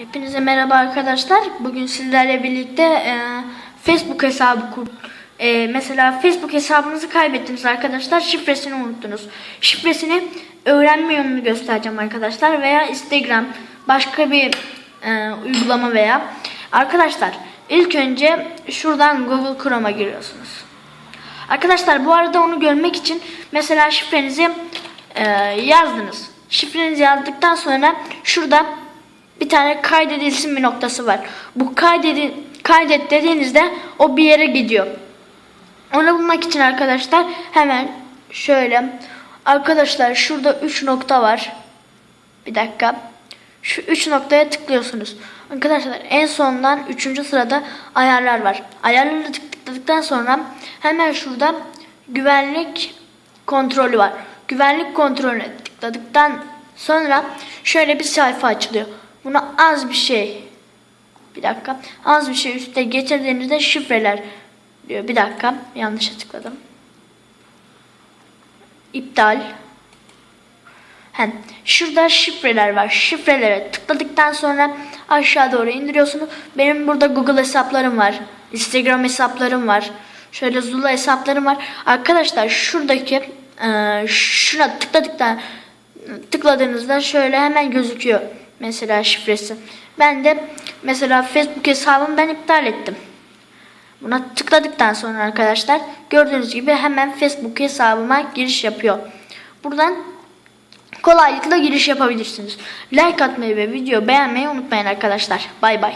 Hepinize merhaba arkadaşlar. Bugün sizlerle birlikte e, Facebook hesabı kur. e, mesela Facebook hesabınızı kaybettiniz arkadaşlar. Şifresini unuttunuz. Şifresini öğrenme yolunu göstereceğim arkadaşlar. Veya Instagram başka bir e, uygulama veya arkadaşlar ilk önce şuradan Google Chrome'a giriyorsunuz. Arkadaşlar bu arada onu görmek için mesela şifrenizi e, yazdınız. Şifrenizi yazdıktan sonra şurada bir tane kaydedilsin bir noktası var. Bu kaydedi, kaydet dediğinizde o bir yere gidiyor. Onu bulmak için arkadaşlar hemen şöyle arkadaşlar şurada 3 nokta var. Bir dakika. Şu 3 noktaya tıklıyorsunuz. Arkadaşlar en sondan 3. sırada ayarlar var. Ayarları tıkladıktan sonra hemen şurada güvenlik kontrolü var. Güvenlik kontrolüne tıkladıktan sonra şöyle bir sayfa açılıyor. Buna az bir şey bir dakika az bir şey üstte getirdiğinizde şifreler diyor. Bir dakika yanlışa tıkladım. İptal. Hem şurada şifreler var. Şifrelere tıkladıktan sonra aşağı doğru indiriyorsunuz. Benim burada Google hesaplarım var. Instagram hesaplarım var. Şöyle Zula hesaplarım var. Arkadaşlar şuradaki şuna tıkladıktan tıkladığınızda şöyle hemen gözüküyor. Mesela şifresi. Ben de mesela Facebook hesabımı ben iptal ettim. Buna tıkladıktan sonra arkadaşlar gördüğünüz gibi hemen Facebook hesabıma giriş yapıyor. Buradan kolaylıkla giriş yapabilirsiniz. Like atmayı ve video beğenmeyi unutmayın arkadaşlar. Bay bay.